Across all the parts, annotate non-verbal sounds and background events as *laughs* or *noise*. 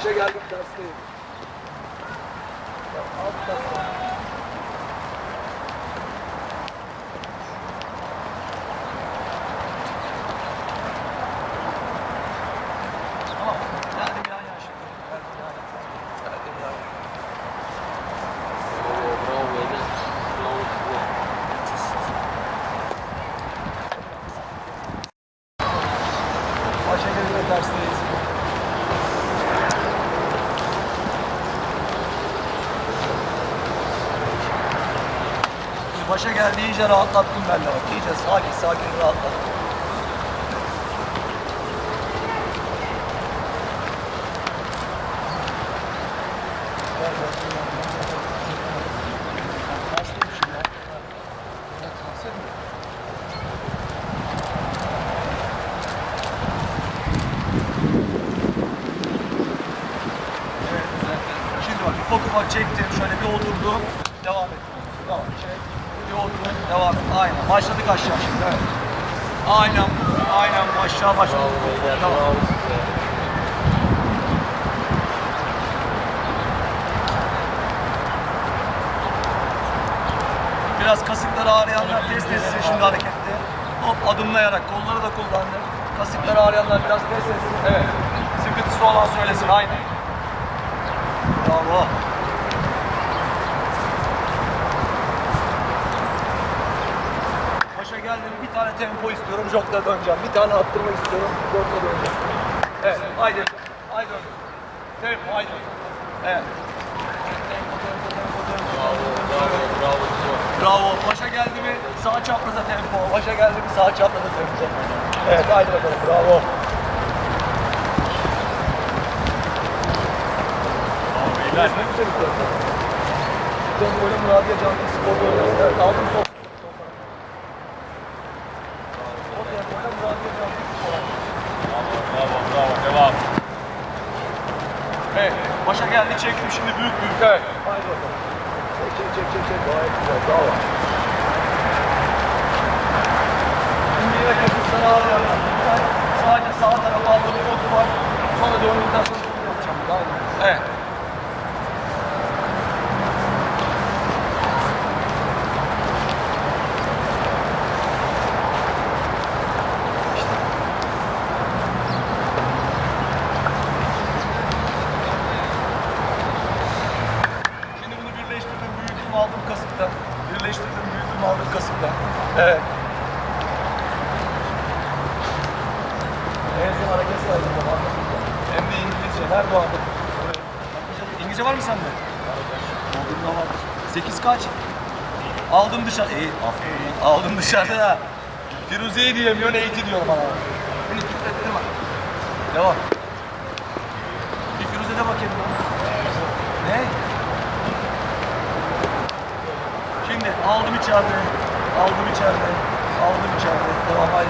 Başa geldim tersteyim. Ya, Al tersteyim. Tamam. Geldim yan yan şimdi. Geldim yan yan. Geldim yan yan. Bravo, bravo Enes. Bravo size. Başa gelince tersteyiz. Şimdi Başa geldi iyice rahatlattım ben de bak. İyice sakin sakin rahatlattım. Gel, gel, gel, gel, gel. Tersteyim şimdi ya. Evet, tersteyim. Evet, güzel. Şimdi bak ufak ufak çektim, şöyle bir oturdum, devam et. Tamam, çek, bir oturdum, devam et. Aynen, başladık aşağı şimdi, evet. Aynen bu, aynen bu aşağı başladık. Bravo beyler, Tamam. bravo size. Biraz kasıkları ağrıyanlar test etsin şimdi harekette. Hop adımlayarak kolları da kullandım. Kasıkları ağrıyanlar biraz test etsin. Evet. Sıkıntısı olan söylesin, aynen. Bravo. Başa geldim bir tane tempo istiyorum, jogla döneceğim. Bir tane attırma istiyorum, jogla döneceğim. Evet, haydi. Haydi. Tempo, haydi. Evet. Tempo, tempo, tempo, tempo, Bravo, tempo, bravo, tempo. bravo size. Bravo. Başa geldi mi sağ çapraza tempo. Başa geldi mi sağ çapraza tempo. Evet haydi bakalım. Bravo. Beyler. Ne güzel bir tempo. Tempoyla Muradiye Canlı oynuyoruz. Evet aldım Spor'a. Bravo, bravo, devam. Evet. Başa geldi çektim şimdi büyük büyük. Evet. Haydi bakalım. Çek çek çek çek. çek. Gayet güzel. Bravo. Şimdi yine kasıkları ağrıyorlar. Ben sadece sağ tarafa aldığım kodu var. Sonra döndükten sonra şunu yapacağım. Aynen. Evet. Şimdi bunu birleştirdim, büyüttüm, aldım kasıktan. Birleştirdim, büyüttüm, aldım kasıktan. Evet. En son hareket saydım baba. Hem de İngilizce. Nerede o adam? Evet. İngilizce var mı sende? Olduğunda var. 8 kaç? Aldım dışarı. İyi, aferin. Aldım dışarıda. Firuze'yi diyemiyor, eğiti diyorum bana. Beni kilitledin bak. Devam. Bir Firuze'de bakayım. Ne? Şimdi aldım içeride, aldım içeride, aldım içeride. Devam haydi.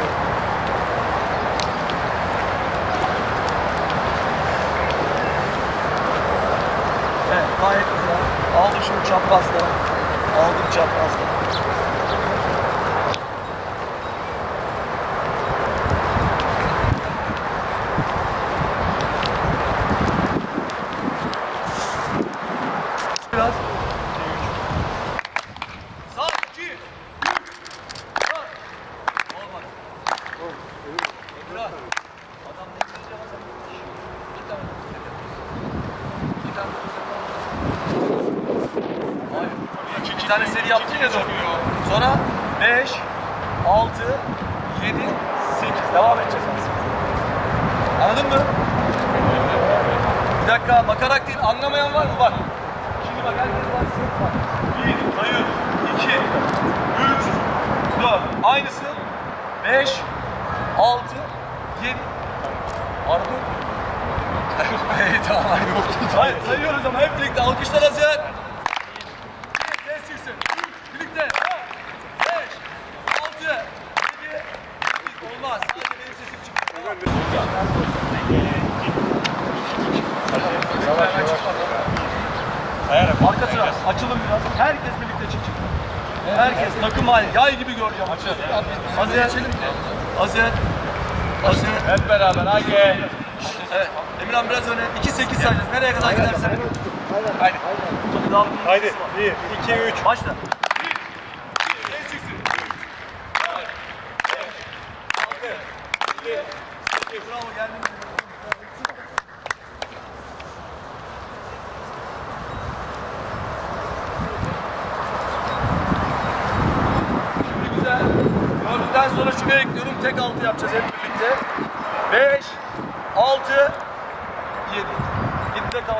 Evet gayet güzel. Aldım şimdi çaprazda. Aldım çaprazda. Biraz. Sağ, iki, üç, dört. Olmadı. Emrah. Adam ne çizeceği var sen? İki tane dokuz yapıyor. İki tane dokuz yapıyor. Hayır. İki, iki tane seri yaptın ya dur. Sonra beş, altı, yedi, sekiz. Devam edeceğiz. Anladın mı? Bir dakika bakarak değil anlamayan var mı? Bak. Şimdi bak herkes baksın. Bak. Bir, sayı, iki, üç, dört. Aynısı. Beş, altı, yedi. Arada *laughs* yok. Hey tamam yok. Hayır sayıyoruz ama hep birlikte alkışlar hazır. Ses çıksın. Birlikte. Dört, beş, altı, yedi, sekiz. Olmaz. Sadece benim sesim çıktı. Yavaş yavaş. Arka sıra. Açılın biraz. Herkes birlikte çıkacak. Herkes takım hali. Yay gibi göreceğim. Hazır. Hazır. Hazır. Hep beraber hadi. Evet. Emirhan biraz öne. 2-8 sayacağız. Nereye kadar gidersen. Haydi. Bir Haydi. 1, 2, 3. Başla.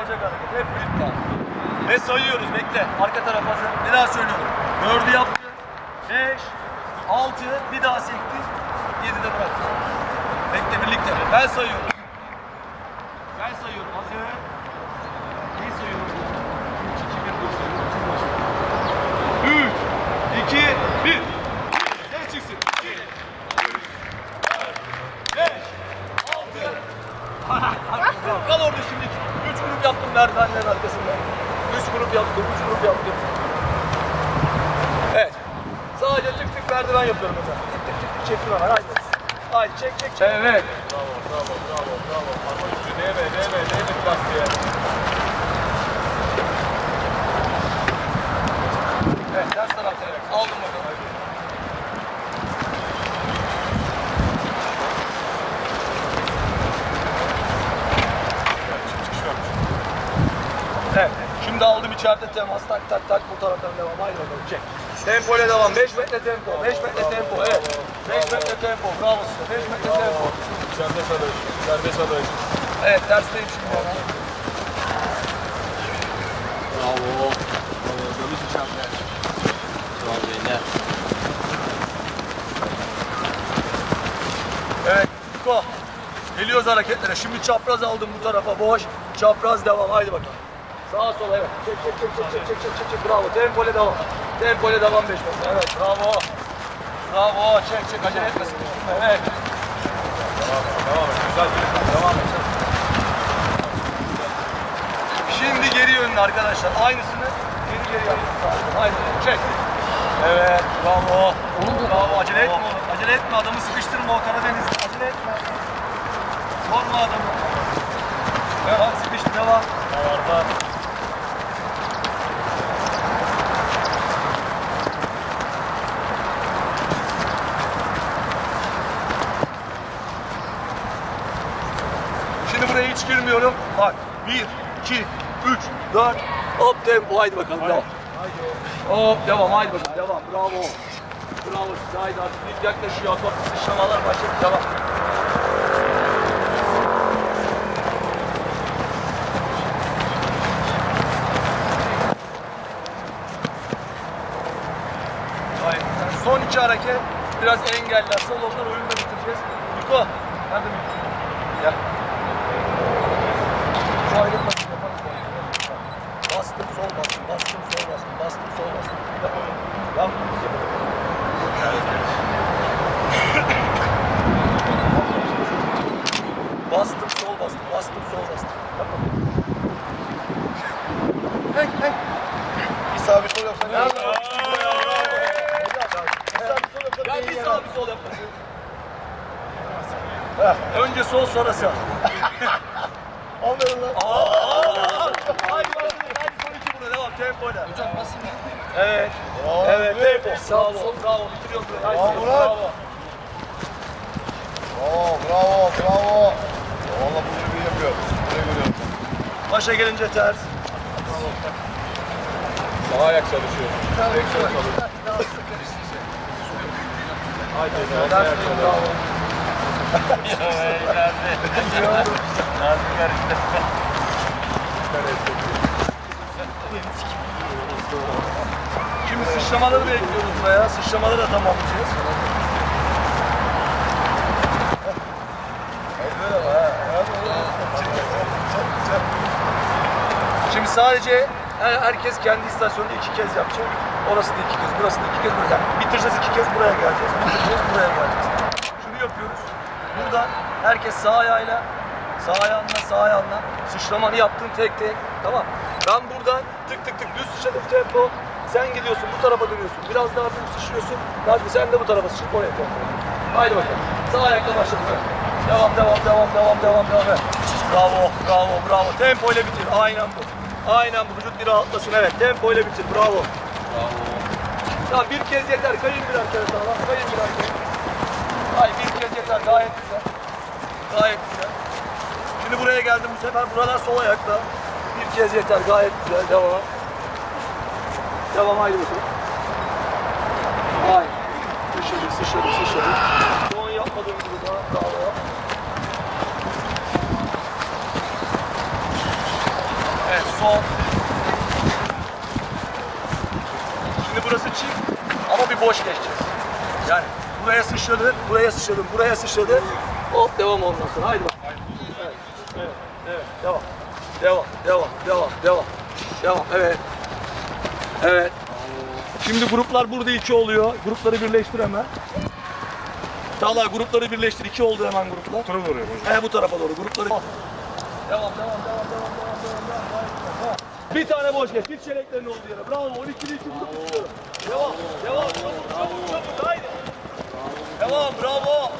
Yumuşak hareket. Hep büyük kal. Ve sayıyoruz. Bekle. Arka tarafa. Bir daha söylüyorum. Dördü yaptı. Beş. Altı. Bir daha sekti. Yedi de bıraktı. Bekle birlikte. Ben sayıyorum. Sadece tık tık merdiven yapıyorum mesela. Tık tık tık çektim hemen. Haydi. Haydi çek çek çek. Evet. Bravo bravo bravo bravo. Parmak ucu değme değme değme lastiğe. Evet, ters taraftan evet. Aldım bakalım. Evet. Şimdi aldım içeride temas tak tak tak bu taraftan devam. Haydi bakalım çek. Tempoyla devam. 5 metre tempo. 5 metre tempo. Evet. 5 metre tempo. Bravo size. 5 metre tempo. Serbest alış. Serbest alış. Evet tersteyim şimdi. Bravo. Dönüş mükemmel. Bravo Zeynep. Evet. Go. Geliyoruz hareketlere. Şimdi çapraz aldım bu tarafa. Boş. Çapraz devam. Haydi bakalım. Sağa sola evet. Çek çek çek çek çek çek çek çek. Bravo. Tempoyla devam. Tempo ile devam 5 metre. Evet. Bravo. Bravo. Çek çek. Acele etme. sıkıştırma. Evet. Devam et. Devam et. Güzel Devam et. Şimdi geri yönlü arkadaşlar. Aynısını geri geri yapıyoruz. Haydi. Çek. Evet. Bravo. Bravo. Acele etme oğlum. Acele etme. Adamı sıkıştırma o Karadeniz. Acele etme. Yorma adamı. Evet. Sıkıştı. Devam. Davarda. Şimdi buraya hiç girmiyorum. Bak 1, 2, 3, 4. Hop tempo haydi bakalım devam. Hop devam haydi bakalım devam. Bravo. Bravo size haydi artık lig yaklaşıyor. Top sıçramalar başladı devam. Hayır. Son iki hareket biraz engeller. Sol onlar oyunu da bitireceğiz. Niko. Nerede Niko? Gel. Şu ayrılma. Bastım sol bastım. Bastım sol bastım. Bastım sol bastım. Yap. Yap. Bastım sol bastım. Bastım sol bastım. Hey hey. Bir sağ bir sol yapsan olur? Ya bir sağ bir sol yapmasın. Önce sol sonra sağ. Aferin lan. Aa! Haydi bakalım. Hadi son iki buna devam tempoyla. Hocam basın. Evet. Evet tempo. Bravo. Bravo. Bitiriyorum burayı. Haydi. Bravo, Murat. Bravo. Oo, bravo, bravo. Valla bunu bir yapıyor. Buraya görüyorum. Başa gelince ters. Sağ ayak çalışıyor. Direksiyon çalışıyor. Haydi. Sağ ayak çalışıyor. Şimdi sıçramaları bekliyoruz buraya. Sıçramaları da tamamlayacağız. Şimdi sadece her- herkes kendi istasyonunda iki kez yapacak. Orası da iki kez, burası da iki kez. Yani bitireceğiz iki kez buraya geleceğiz. Bitireceğiz buraya geleceğiz. Buradan herkes sağ ayağıyla, sağ ayağınla, sağ ayağınla sıçramanı yaptın tek tek. Tamam. Ben buradan tık tık sıçradım tempo. Sen gidiyorsun bu tarafa dönüyorsun. Biraz daha büyük sıçrıyorsun. Hadi sen de bu tarafa sıçra. Oraya tempo. Haydi bakalım. Sağ ayakla başladık. Devam devam devam devam devam devam. Bravo bravo bravo. Tempo ile bitir. Aynen bu. Aynen bu. Vücut bir rahatlasın. Evet. Tempo ile bitir. Bravo. Tamam bir kez yeter. Kayın birer kere sağlam. Kayın birer kere. Hayır bir yeter. Gayet güzel. Gayet güzel. Şimdi buraya geldim bu sefer. Buralar sol ayakta. Bir kez yeter. Gayet güzel. Devam. Devam haydi bakalım. Hayır. Sıçradık, sıçradık, sıçradık. Son yapmadığım gibi daha. Bravo. Evet son. Şimdi burası çift ama bir boş geçeceğiz. Yani buraya sıçradı, buraya sıçradı, buraya sıçradı. Hop devam ondan sonra. Haydi bak. Evet, evet, evet. Devam. Devam, devam, devam, devam. Devam, evet. Evet. Şimdi gruplar burada iki oluyor. Grupları birleştir hemen. Talha grupları birleştir. iki oldu hemen gruplar. Tarafa doğru hocam. He bu tarafa doğru grupları. Devam, devam, devam, devam, devam, devam, devam, devam. Bir tane boş geç. Hiç çeleklerin olduğu yere. Bravo. 12'li iki grup tutuyor. Devam, devam. Çabuk, çabuk, çabuk. Haydi. Devam, bravo.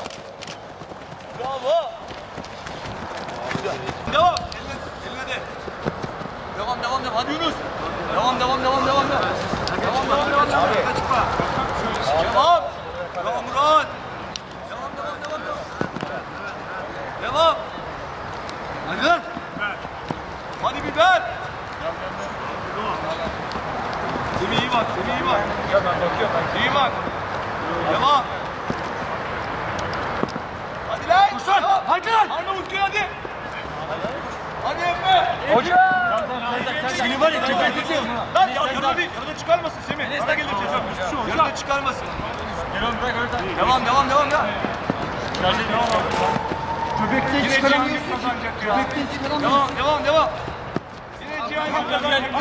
Bravo. Güzel. Devam. Eline, eline de. Devam, devam, devam. Hadi Yunus. Devam, devam, devam, devam. Devam, devam, devam, devam. Devam. Devam Murat. Devam, devam, devam, devam. Devam. Hadi lan. Hadi biber. Semih iyi bak, Semih iyi bak. Ya ben bakıyorum ben. İyi bak. Devam. Hadi lan. Dursun. Hadi lan. Arnavutköy hadi. Hadi Efe. Hocam. Seni var ya geberteceğim. Lan yanına değil. Yanına çıkarmasın Semih. Bana gelir ceza. Yanına çıkarmasın. Devam devam devam devam. Köpekten çıkaramıyorsun. Köpekten çıkaramıyorsun. Devam devam devam. Yine Cihan kazanacak.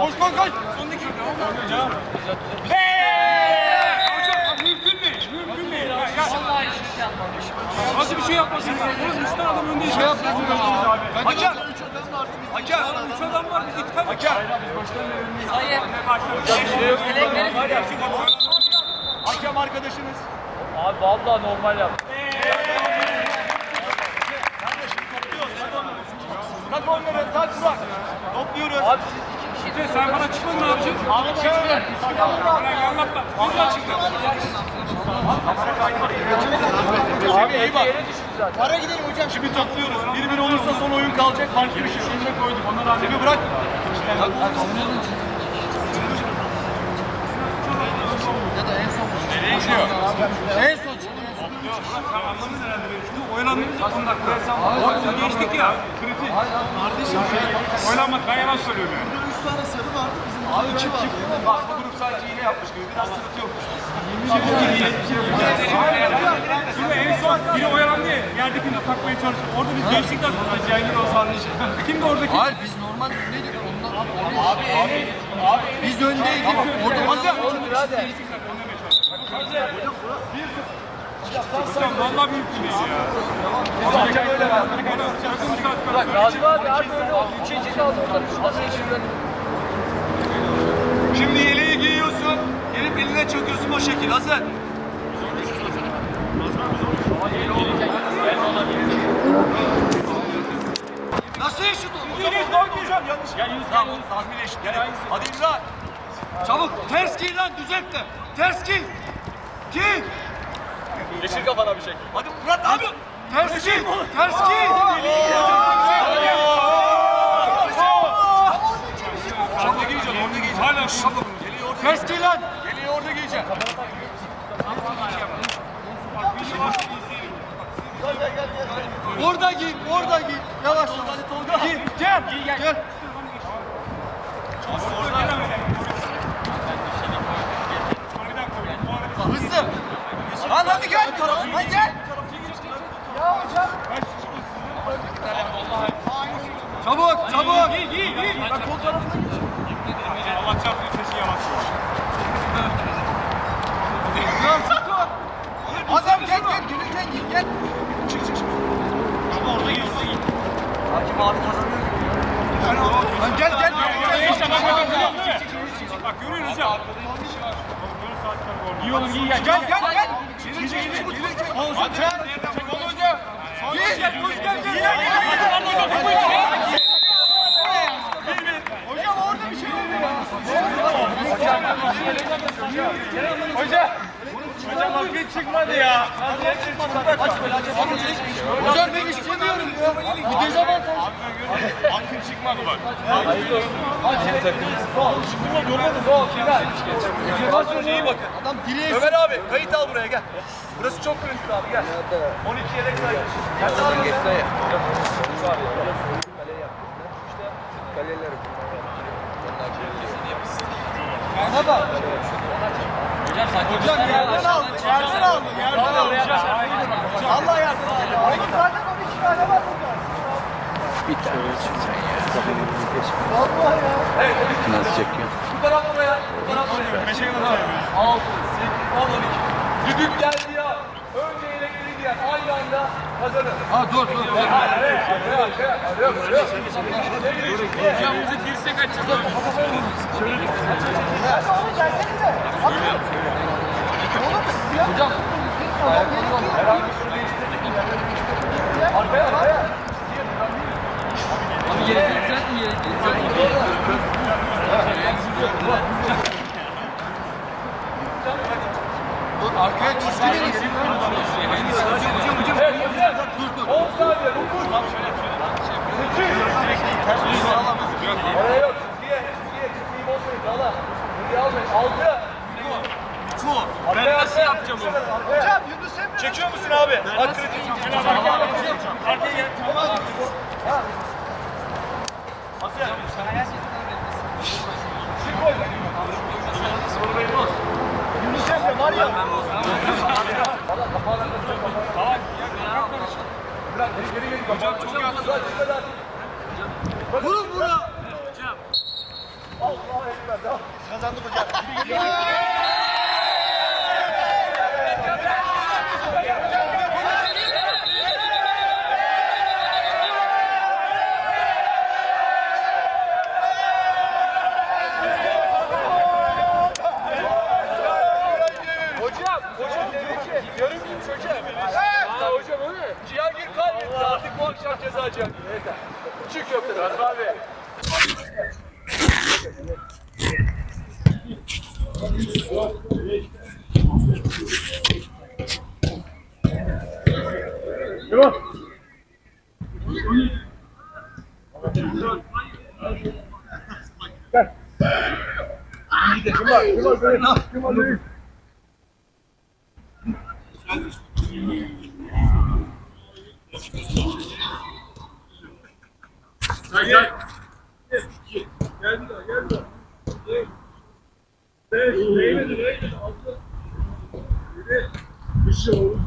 Koş koş koş. Son dakika. Hocam. Hocam mümkün değil. Mümkün değil. Ya, ya. Nasıl bir şey yapmasın? Oğlum üç tane adam önde şey yapmasın. Hakem. Hakem. Üç adam var biz tane. Hakem. Hakem arkadaşınız. Abi vallahi normal yap. Kardeşim topluyoruz. Tak onları tak Burak. Topluyoruz. Abi siz iki kişi de sen bana çıkmadın abicim. Abi çıkmadın. Bana anlatma. Vallahi çıktı. Abi iyi bak. Para gidelim hocam. Şimdi topluyoruz. Bir bir olursa son oyun kalacak. Farklı bir şey. Şimdi koyduk. Halledin. Şimdi bırak. Anladın herhalde beni. Şimdi oyalandınız ya 10 dakika. Orada geçtik ya. Kritik. Kardeşim. Oyalanmak ben yalan söylüyorum yani. Abi çık çık. Bak bu sadece yine yapmış gibi. Biraz yokmuş. Şimdi en son biri oyalandı ya. Yerdekini takmaya çalışıyor. Orada biz geçtikten sonra Cihangir olsa anlayacak. *laughs* Kimdi oradaki? Hayır biz normal neydik ondan abi abi abi biz öndeydik orada Hazır. Hocam ya. Hakem öyle verdi. Abi abi öyle oldu üçüncü kaldı orada nasıl geçiyor Şimdi yeleği giyiyorsun. Gelip eline çöküyorsun o şekil. Hazır. Nasıl eşit oldu? Hocam oradan hocam yanlış. Ya Yunus tamam Nazmi'yle eşit. Gel. Hadi İmran. Çabuk ters giy lan düzelt de. Ters giy. Giy. Geçir kafana bir şekil. Hadi Murat ne yapıyorsun? Ters giy. Ters giy. Orada giyeceksin, orada giyeceksin. Hala şu Geliyor orada. Ters giy lan. Geliyor orada giyeceksin. Orada giy, orada giy. Yavaş yavaş. Tolga. Giy, gel. Gel. gel. Hızlı. Lan hadi gel. Hadi gel. Çabuk, çabuk. Giy giy giy. Bak kol tarafına git. Allah çarpsın sesi yavaş. Adam gel gel gelirken git gel. Çık çık çık. Ama orada giy orada giy. Hakim abi kazanıyor gibi ya. Lan gel gel. gel, gel. İşte bak bak bak. İyi oğlum iyi gel. Gel gel gel. Çevir çevir çevir. Hocam çek. Hocam. Gel gel gel gel. Hocam orada bir şey Hocam. Hocam vakit çıkmadı ya. Vakit çıkmadı. Aç böyle aç. Hocam ben istemiyorum ya. Bir dezavantaj. Vakit çıkmadı bak. Motivasyona iyi bakın. Adam direğe Ömer abi kayıt al buraya gel. Burası çok kritik abi gel. 12 yedek sayı. Gel abi. Geç dayı. Hocam yerden aldı. Yerden aldı. Yerden aldı. Allah yardım aldı. Zaten 12 tane var burada. Vallahi ya. Evet 12. Nasıl çekiyor? Bu taraf buraya. Bu taraf buraya. 6, 8, 10, 12. Düdük geldi ya. Önce ele gelin diyen aynı anda kazanır. Ha dur dur. Hocam bizi dirsek açacak. Hocam. Arkaya arkaya. Abi yere girecek mi yere girecek? Dur arkaya çizgi verirsin. Evet hocam. Dur dur. 10 saniye. 9. Oraya yok. Çizgiye. Çizgiye. Çizgiyi bozmayın. Dala. Çizgiyi almayın. 6. Ben nasıl yapacağım onu? Hocam Yunus Emre. Çekiyor musun abi? Bak kritik. Arkaya gel. Yunus Emre var ya. Bırak geri geri geri. Hocam çok yanlış. Vurun vurun. Allah ekber. Devam. Kazandık hocam. Hocam, hocam dedi ki, yarım gün hocam. Ha hocam o ne? Cihangir kaybetti artık bu akşam ceza Cihangir. Yeter. Çiğ köfte Razı abi. Bir şey oldu.